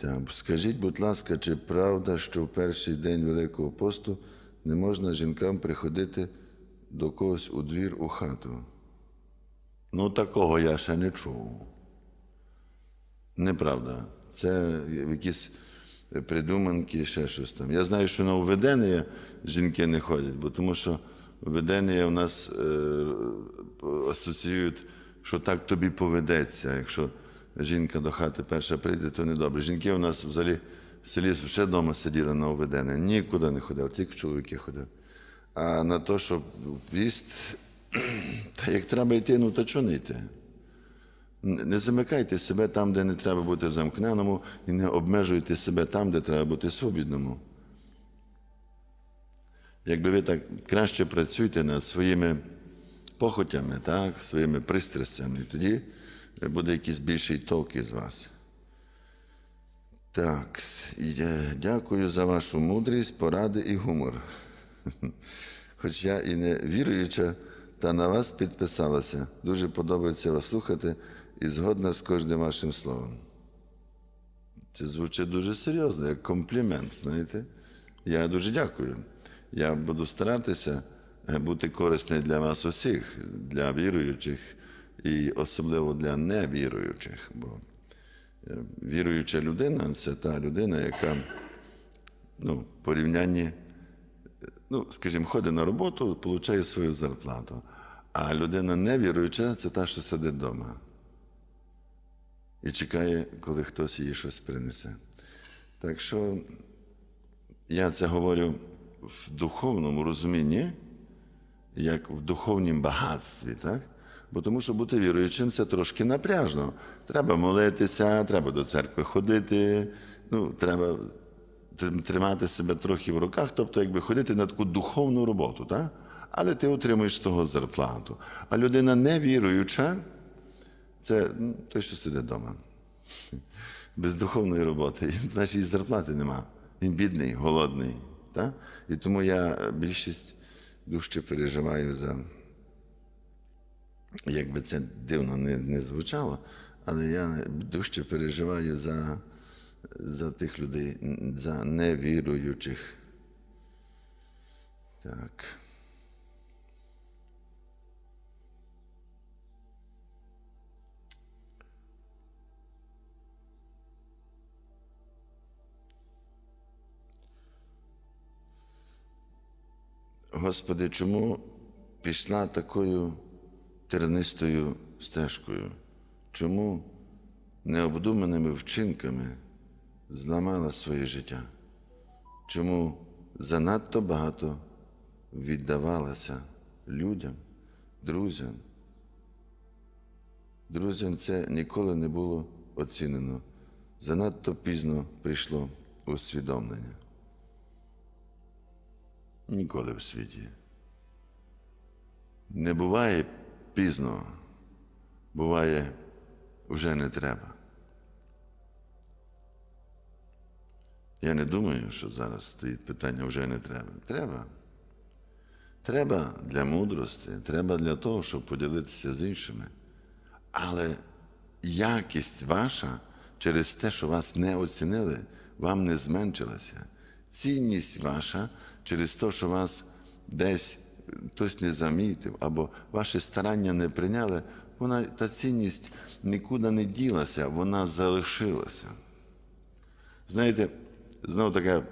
Так, скажіть, будь ласка, чи правда, що в перший день Великого посту не можна жінкам приходити до когось у двір у хату? Ну, такого я ще не чув. Неправда. Це якісь придуманки, ще щось там. Я знаю, що на введення жінки не ходять, бо тому що введення в нас е, асоціюють, що так тобі поведеться. Якщо жінка до хати перша прийде, то недобре. Жінки у нас взагалі в селі ще вдома сиділи на введення, нікуди не ходили, тільки чоловіки ходили. А на те, щоб в віст, та як треба йти, ну то чого не йти? Не замикайте себе там, де не треба бути замкненому, і не обмежуйте себе там, де треба бути свобідному. Якби ви так краще працюєте над своїми похотями, так, своїми пристрастями, тоді буде якийсь більший толк із вас. Так, дякую за вашу мудрість, поради і гумор. Хоч я і не віруюча, та на вас підписалася. Дуже подобається вас слухати і згодна з кожним вашим словом. Це звучить дуже серйозно, як комплімент, знаєте. Я дуже дякую. Я буду старатися е, бути корисний для вас усіх, для віруючих і особливо для невіруючих. Бо е, віруюча людина це та людина, яка ну, в порівнянні ну, скажімо, ходить на роботу, отримує свою зарплату. А людина невіруюча це та, що сидить вдома і чекає, коли хтось їй щось принесе. Так що я це говорю в духовному розумінні, як в духовнім багатстві, так? Бо тому що бути віруючим це трошки напряжно. Треба молитися, треба до церкви ходити, ну, треба тримати себе трохи в руках, тобто якби ходити на таку духовну роботу, так? але ти отримуєш того зарплату. А людина невіруюча, це ну, той, що сидить вдома. Без духовної роботи, значить і зарплати нема. Він бідний, голодний. Так? І тому я більшість дужче переживаю за, як би це дивно не, не звучало, але я дужче переживаю за, за тих людей, за невіруючих. Так. Господи, чому пішла такою тернистою стежкою? Чому необдуманими вчинками зламала своє життя? Чому занадто багато віддавалася людям, друзям? Друзям це ніколи не було оцінено. Занадто пізно прийшло усвідомлення. Ніколи в світі. Не буває пізно, буває вже не треба. Я не думаю, що зараз стоїть питання вже не треба. Треба. Треба для мудрості, треба для того, щоб поділитися з іншими. Але якість ваша через те, що вас не оцінили, вам не зменшилася. Цінність ваша через те, що вас десь хтось не замітив, або ваші старання не прийняли, вона, та цінність нікуди не ділася, вона залишилася. Знаєте, знову така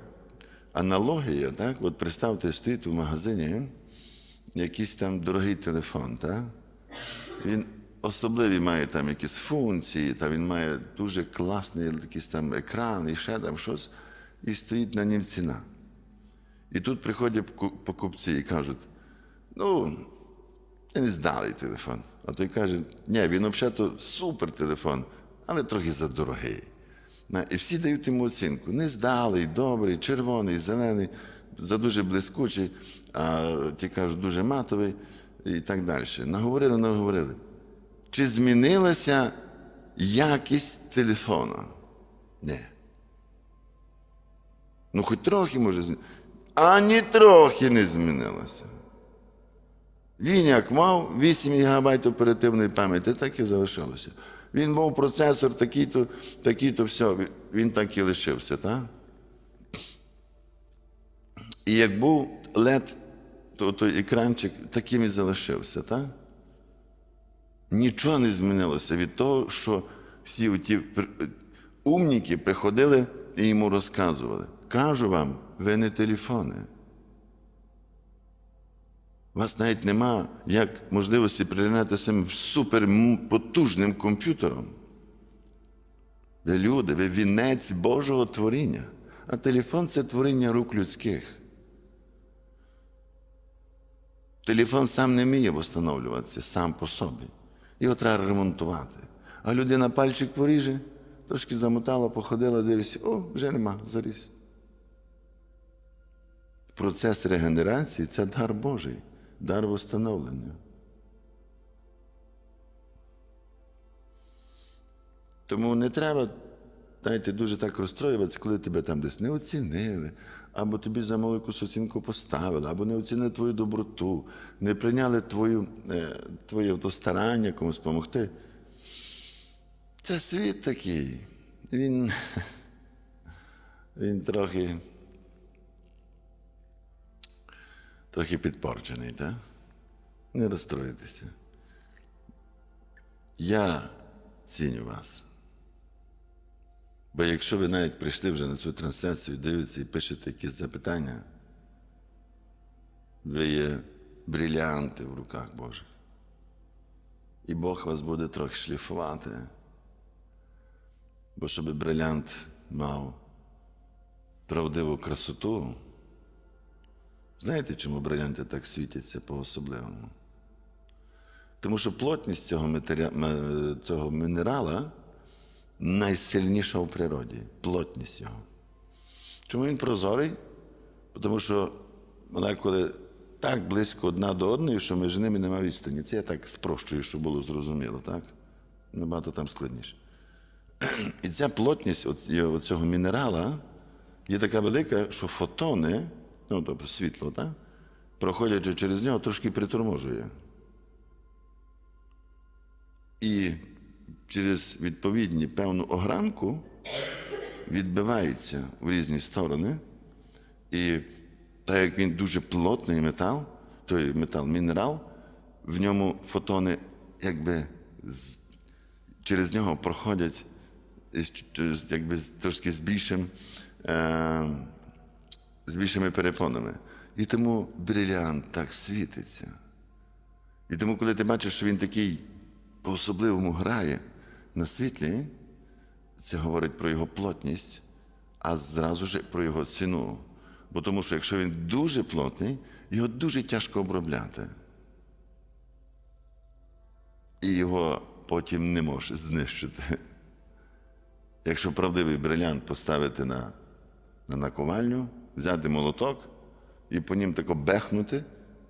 аналогія, так? От представте, стоїть в магазині якийсь там дорогий телефон, так? Він особливі має там якісь функції, та він має дуже класний якийсь там екран і ще там щось, і стоїть на нім ціна. І тут приходять покупці і кажуть: ну, не здалий телефон. А той каже, ні, він взагалі супер телефон, але трохи задорогий. На, І всі дають йому оцінку. Не здалий, добрий, червоний, зелений, за дуже блискучий, а ті кажуть, дуже матовий і так далі. Наговорили, наговорили. Чи змінилася якість телефона? Ні. Ну, хоч трохи може змінитися. Ані трохи не змінилося. Він як мав 8 ГБ оперативної пам'яті, так і залишилося. Він був процесор, такий-то, такий-то, все. Він так і лишився, так? І як був LED, то той екранчик таким і залишився, так? Нічого не змінилося від того, що всі ті умніки приходили і йому розказували. Кажу вам, ви не телефони. У вас навіть нема як можливості прирівнятися суперпотужним комп'ютером. Ви люди, ви вінець Божого творіння. А телефон це творіння рук людських. Телефон сам не вміє встановлюватися сам по собі. Його треба ремонтувати. А людина пальчик поріже, трошки замотала, походила, дивиться, о, вже нема, заріс. Процес регенерації це дар Божий, дар встановлення. Тому не треба, знаєте, дуже так розстроюватися, коли тебе там десь не оцінили, або тобі за малу якусь оцінку поставили, або не оцінили твою доброту, не прийняли твою, е, твоє старання комусь допомогти. Це світ такий. Він, він трохи, трохи підпорчений, так? Не розстроїтеся. Я ціню вас. Бо якщо ви навіть прийшли вже на цю трансляцію, дивитеся і пишете якісь запитання, ви є брилянти в руках Божих. І Бог вас буде трохи шліфувати. Бо щоб брилянт мав правдиву красоту, знаєте, чому брилянти так світяться по-особливому? Тому що плотність цього, матеріа... цього мінерала найсильніша в природі плотність його. Чому він прозорий? Тому що молекули так близько одна до одної, що між ними немає відстані. Це я так спрощую, щоб було зрозуміло, так? Набагато там складніше. І ця плотність оцього мінерала є така велика, що фотони, ну тобто світло, так? проходячи через нього, трошки приторможує. І через відповідні певну огранку відбивається в різні сторони. І так як він дуже плотний метал, той метал мінерал, в ньому фотони якби через нього проходять якби трошки з більшим, е, з більшими перепонами. І тому брилянт так світиться. І тому, коли ти бачиш, що він такий по-особливому грає на світлі, це говорить про його плотність, а зразу ж про його ціну. Бо тому що якщо він дуже плотний, його дуже тяжко обробляти. І його потім не можеш знищити. Якщо правдивий брилянт поставити на, на наковальню, взяти молоток і по нім тако бехнути,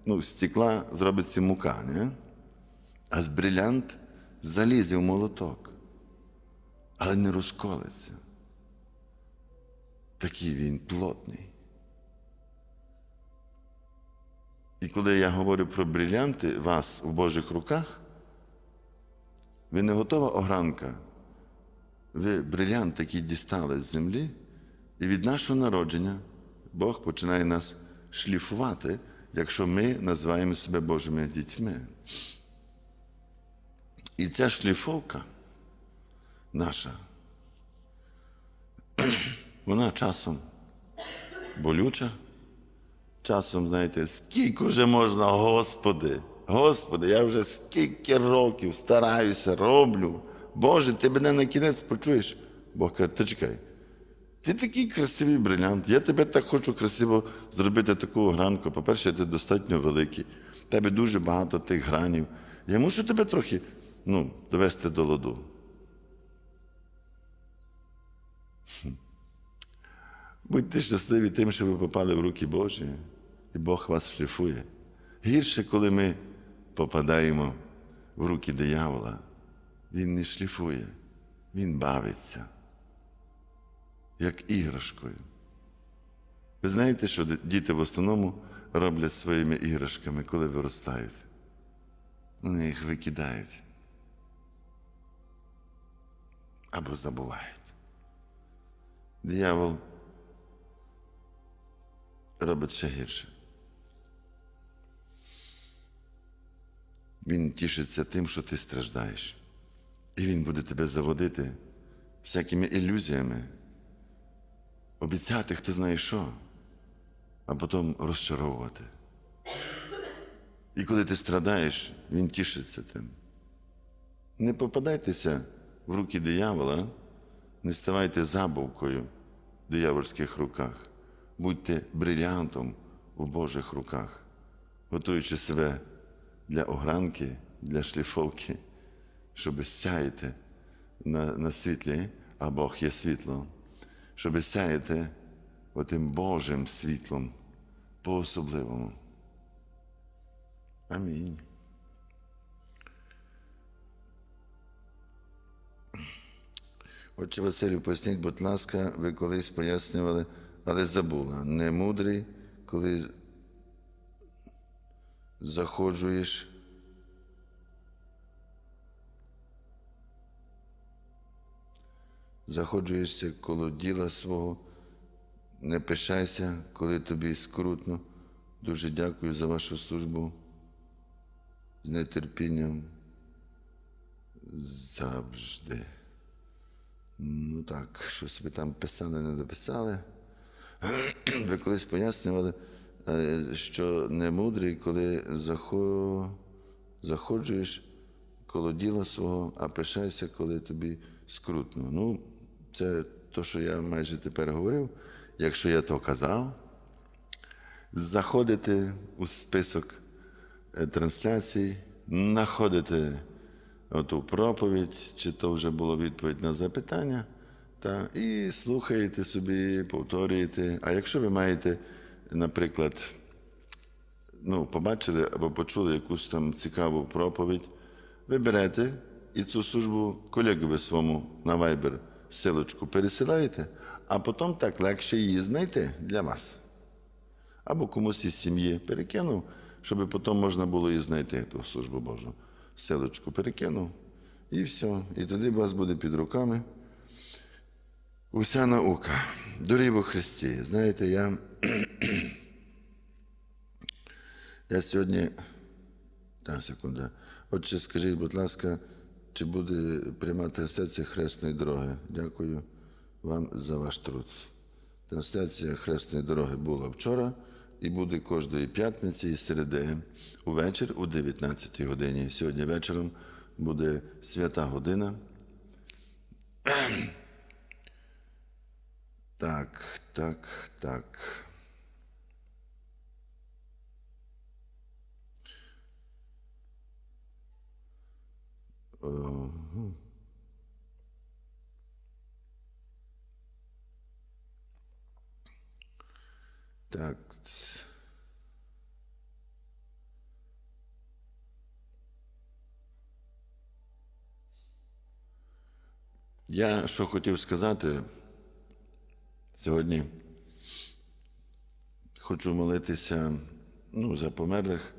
ну, стекла зробиться мука, не? а з брилянт залізе в молоток, але не розколеться. Такий він плотний. І коли я говорю про брилянти вас у Божих руках, ви не готова огранка. Ви брилянт, який дістали з землі, і від нашого народження Бог починає нас шліфувати, якщо ми називаємо себе Божими дітьми. І ця шліфовка наша, вона часом болюча, часом, знаєте, скільки вже можна, Господи, Господи, я вже скільки років стараюся, роблю. Боже, ти мене на кінець почуєш. Бог каже, ти чекай. Ти такий красивий брилянт. Я тебе так хочу красиво зробити таку огранку. По-перше, ти достатньо великий. В тебе дуже багато тих гранів. Я мушу тебе трохи ну, довести до ладу. Будьте щасливі тим, що ви попали в руки Божі, і Бог вас шліфує. Гірше, коли ми попадаємо в руки диявола. Він не шліфує, він бавиться, як іграшкою. Ви знаєте, що діти в основному роблять своїми іграшками, коли виростають? Вони їх викидають. або забувають. Диявол робить ще гірше. Він тішиться тим, що ти страждаєш. І він буде тебе заводити всякими ілюзіями, обіцяти, хто знає що, а потім розчаровувати. І коли ти страдаєш, він тішиться тим. Не попадайтеся в руки диявола, не ставайте забавкою в диявольських руках, будьте брилянтом в Божих руках, готуючи себе для огранки, для шліфовки, щоб сяяти на, на світлі, а Бог є світло, щоб сяяти отим Божим світлом по-особливому. Амінь. Отче Василю, поясніть, будь ласка, ви колись пояснювали, але забула. Не мудрий, коли заходжуєш. Заходжуєшся коло діла свого, не пишайся, коли тобі скрутно. Дуже дякую за вашу службу з нетерпінням завжди. Ну так, щось ви там писали, не дописали. Ви колись пояснювали, е, що не мудрий, коли заходжуєш коло діла свого, а пишайся, коли тобі скрутно. Ну, це то, що я майже тепер говорив. Якщо я то казав, заходите у список е, трансляцій, знаходите оту проповідь, чи то вже було відповідь на запитання, та, і слухаєте собі, повторюєте. А якщо ви маєте, наприклад, ну, побачили або почули якусь там цікаву проповідь, ви берете і цю службу колегові своєму на Viber силочку пересилаєте, а потім так легше її знайти для вас. Або комусь із сім'ї перекинув, щоб потім можна було і знайти ту службу Божу. Силочку перекинув, і все. І тоді у вас буде під руками уся наука. Дорів у Христі. Знаєте, я, я сьогодні. Так, секунда. Отже, скажіть, будь ласка, чи буде пряма трансляція Хресної дороги? Дякую вам за ваш труд. Трансляція Хресної дороги була вчора і буде кожної п'ятниці і середи увечір у 19 годині. Сьогодні вечором буде свята година. Так, так, так. Так. Я що хотів сказати сьогодні, хочу молитися ну, за померлих.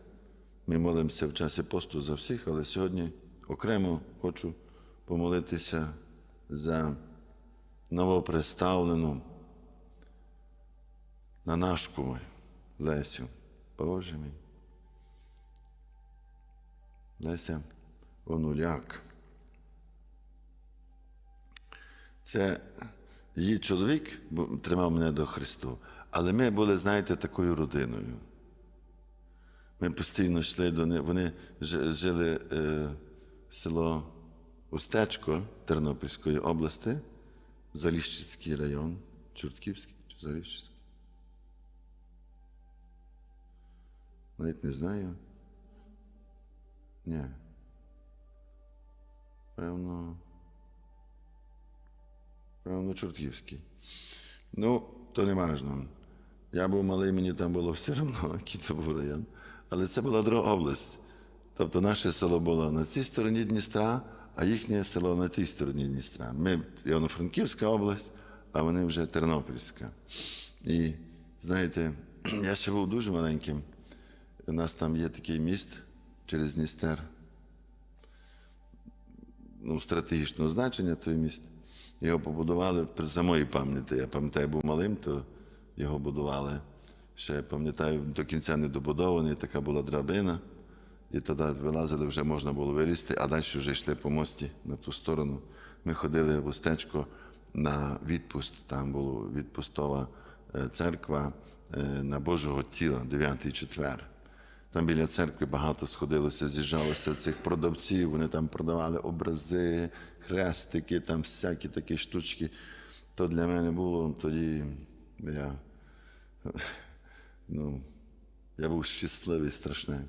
Ми молимося в часі посту за всіх, але сьогодні окремо хочу помолитися за новоприставлену на нашку Лесю. Боже мій. Леся Онуляк. Це її чоловік тримав мене до Христу, але ми були, знаєте, такою родиною. Ми постійно йшли до них. Вони жили е, село Устечко Тернопільської області, Заліщицький район, Чортківський чи Заліщицький. Навіть не знаю. Ні. Певно. Певно, Чортківський. Ну, то не важно. Я був малий, мені там було все одно, який то був район. Але це була друга область. Тобто наше село було на цій стороні Дністра, а їхнє село на тій стороні Дністра. Ми Івано-Франківська область, а вони вже Тернопільська. І знаєте, я ще був дуже маленьким. У нас там є такий міст через Дністер. Ну, стратегічного значення той міст. Його побудували за моїй пам'яті. Я пам'ятаю, був малим, то його будували. Ще пам'ятаю, до кінця не добудований, така була драбина. І тоді вилазили, вже можна було вилізти, а далі вже йшли по мості на ту сторону. Ми ходили в устечко на відпуст. Там була відпустова е, церква е, на Божого тіла, 9 четвер. Там біля церкви багато сходилося, з'їжджалося цих продавців, вони там продавали образи, хрестики, там всякі такі штучки. То для мене було тоді я, ну, я був щасливий страшний.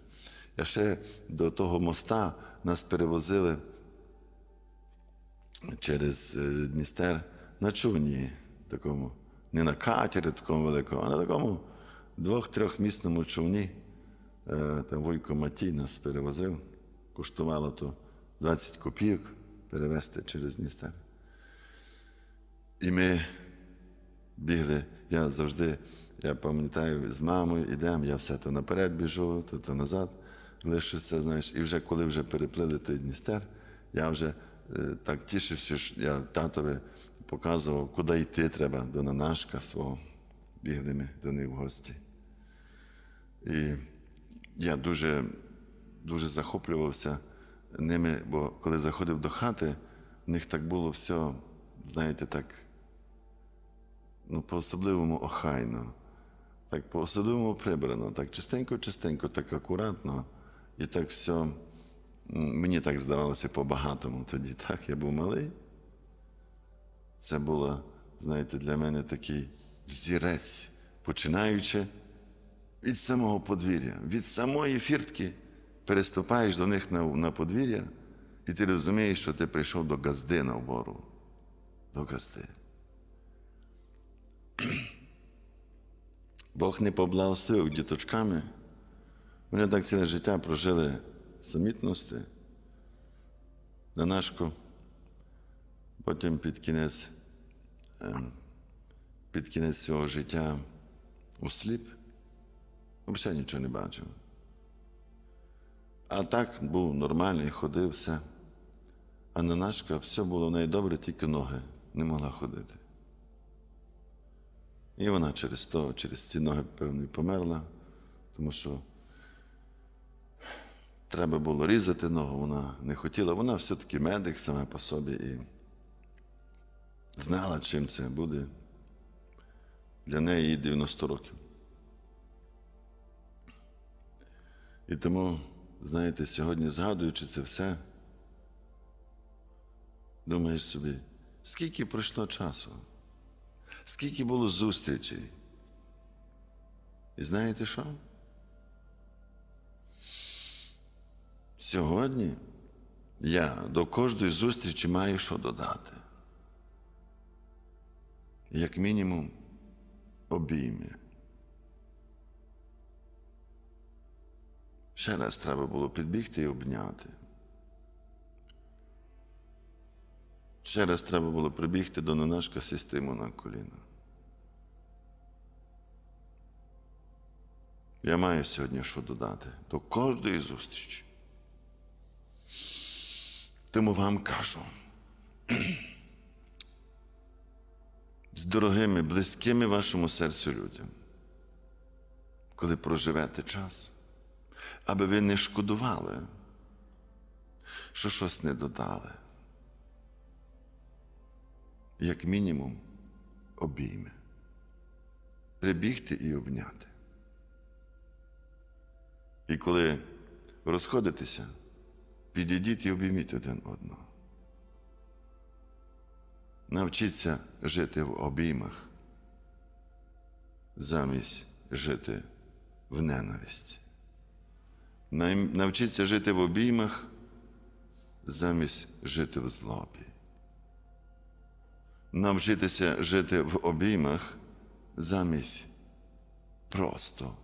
Я ще до того моста нас перевозили через е, Дністер на човні, такому, не на катері такому великому, а на такому двох-трьохмісному човні. Е, Там Войко Матій нас перевозив, коштувало то 20 копійок перевезти через Дністер. І ми бігли. Я завжди, я пам'ятаю, з мамою йдемо, я все то наперед біжу, то, то назад лишуся, знаєш. І вже коли вже переплили той Дністер, я вже е, так тішився, що я татові показував, куди йти треба до Нанашка свого. Бігли ми до них в гості. І я дуже, дуже захоплювався ними, бо коли заходив до хати, в них так було все, знаєте, так ну, по-особливому охайно, так по-особливому прибрано, так чистенько-чистенько, так акуратно. І так все, мені так здавалося по-багатому тоді. Так, я був малий. Це було, знаєте, для мене такий взірець, починаючи від самого подвір'я, від самої фіртки переступаєш до них на, на подвір'я, і ти розумієш, що ти прийшов до газди на обору. До газди. Бог не поблагословив діточками. Вони так ціле життя прожили самітності, Данашко, потім під кінець, ем, під кінець свого життя осліп, взагалі нічого не бачив. А так був нормальний, ходив все. А Нанашка все було в неї добре, тільки ноги не могла ходити. І вона через то, через ці ноги, певно, померла, тому що треба було різати ногу, вона не хотіла. Вона все-таки медик саме по собі і знала, чим це буде. Для неї їй 90 років. І тому, знаєте, сьогодні, згадуючи це все, думаєш собі, скільки пройшло часу, скільки було зустрічей. І знаєте що? Сьогодні я до кожної зустрічі маю що додати. Як мінімум, обійми. Ще раз треба було підбігти і обняти. Ще раз треба було прибігти до Нанашка сісти йому на коліна. Я маю сьогодні що додати до кожної зустрічі. Тому вам кажу, з дорогими, близькими вашому серцю людям, коли проживете час, аби ви не шкодували, що щось не додали. Як мінімум, обійми. Прибігти і обняти. І коли розходитеся, підійдіть і обійміть один одного. Навчіться жити в обіймах, замість жити в ненависті. Навчіться жити в обіймах, замість жити в злобі. Навчитися жити в обіймах, замість просто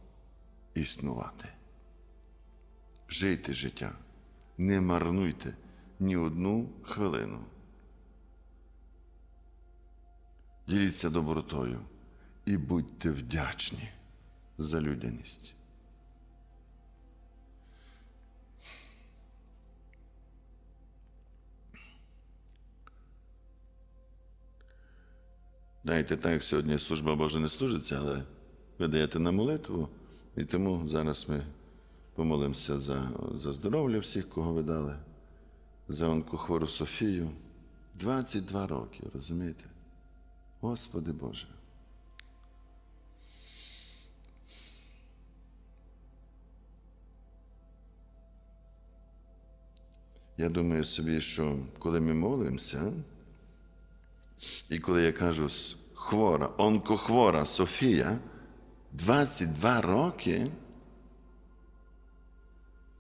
існувати. Жийте життя, не марнуйте ні одну хвилину. Діліться добротою і будьте вдячні за людяність. Знаєте, так сьогодні служба Божа не служиться, але ви даєте на молитву, і тому зараз ми помолимося за, за здоров'я всіх, кого ви дали, за онкохвору Софію. 22 роки, розумієте? Господи Боже. Я думаю собі, що коли ми молимося, і коли я кажу хвора, онкохвора Софія, 22 роки,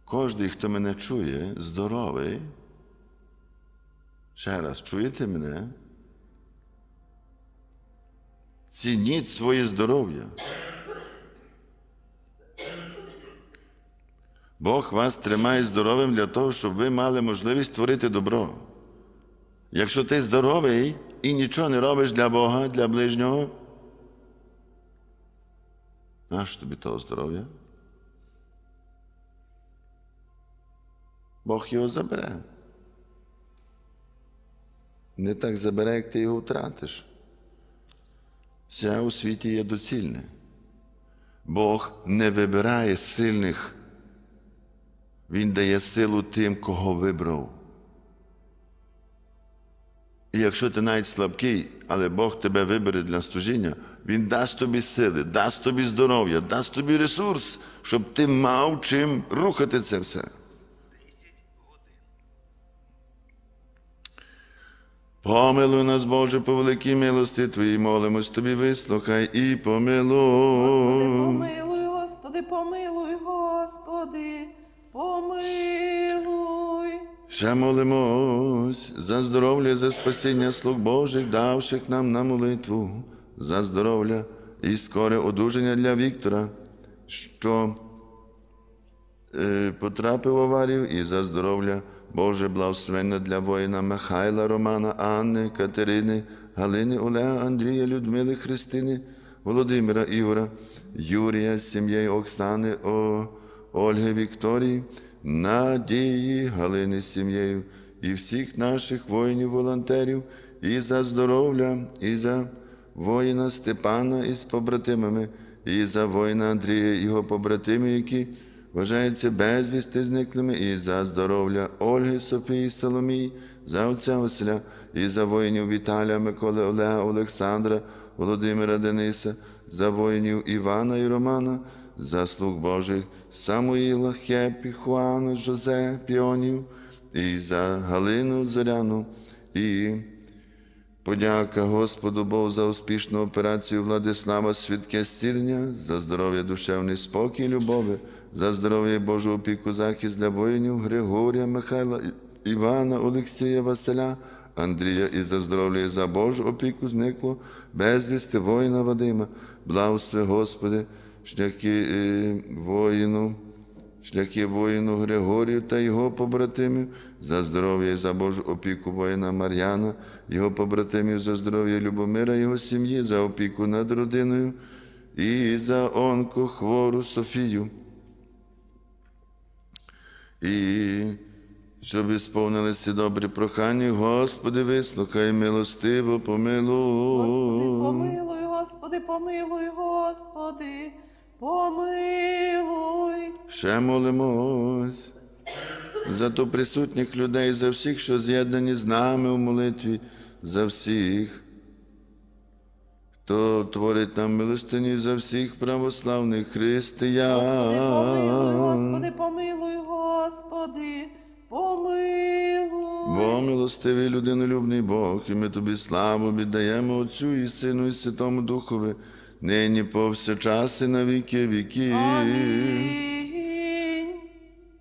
кожен, хто мене чує, здоровий, ще раз, чуєте мене? Цініть своє здоров'я. Бог вас тримає здоровим для того, щоб ви мали можливість творити добро. Якщо ти здоровий і нічого не робиш для Бога, для ближнього, нащо тобі того здоров'я? Бог його забере. Не так забере, як ти його втратиш. Все у світі є доцільне. Бог не вибирає сильних. Він дає силу тим, кого вибрав. І якщо ти навіть слабкий, але Бог тебе вибере для служіння, Він дасть тобі сили, дасть тобі здоров'я, дасть тобі ресурс, щоб ти мав чим рухати це все. Помилуй нас, Боже, по великій милості Твоїй, молимось Тобі, вислухай і помилуй. Помилуй, Господи, помилуй, Господи, помилуй. Ще молимось за здоров'я, за спасіння слуг Божих, давших нам на молитву, за здоров'я і скоре одужання для Віктора, що потрапив в аварію, і за здоров'я Боже благословення для воїна Михайла, Романа, Анни, Катерини, Галини, Олега, Андрія, Людмили, Христини, Володимира, Ігора, Юрія, сім'єю Оксани, О, Ольги, Вікторії, Надії, Галини з сім'єю і всіх наших воїнів-волонтерів, і за здоров'я, і за воїна Степана із побратимами, і за воїна Андрія, його побратими, які вважаються безвісти зниклими, і за здоров'я Ольги, Софії, Соломії, за отця Василя, і за воїнів Віталія, Миколи, Олега, Олександра, Володимира Дениса, за воїнів Івана і Романа, за слуг Божих Самуїла, Хепі, Хуана, Жозе, Піонів, і за Галину Зоряну, і Подяка Господу Богу за успішну операцію Владислава Свідке зцілення, за здоров'я душевний спокій, любові, за здоров'я Божу опіку, захист для воїнів Григорія, Михайла, Івана, Олексія, Василя, Андрія і за здоров'я за Божу опіку зникло, безвісти воїна Вадима, благослови Господи, шляхи е, воїну шляхи воїну Григорію та його побратимів, за здоров'я і за Божу опіку воїна Мар'яна, його побратимів, за здоров'я Любомира, його сім'ї, за опіку над родиною і за онку хвору Софію. І щоб сповнилися добрі прохання, Господи, вислухай, милостиво, помилуй. Господи, помилуй, Господи, помилуй, Господи, помилуй. Ще молимось за то присутніх людей, за всіх, що з'єднані з нами в молитві, за всіх, хто творить нам милостині, за всіх православних християн. Господи, помилуй, Господи, помилуй, Господи, помилуй. Бо милостивий людинолюбний Бог, і ми тобі славу віддаємо Отцю і Сину, і Святому Духові, нині повсякчас і на віки віків. Амінь.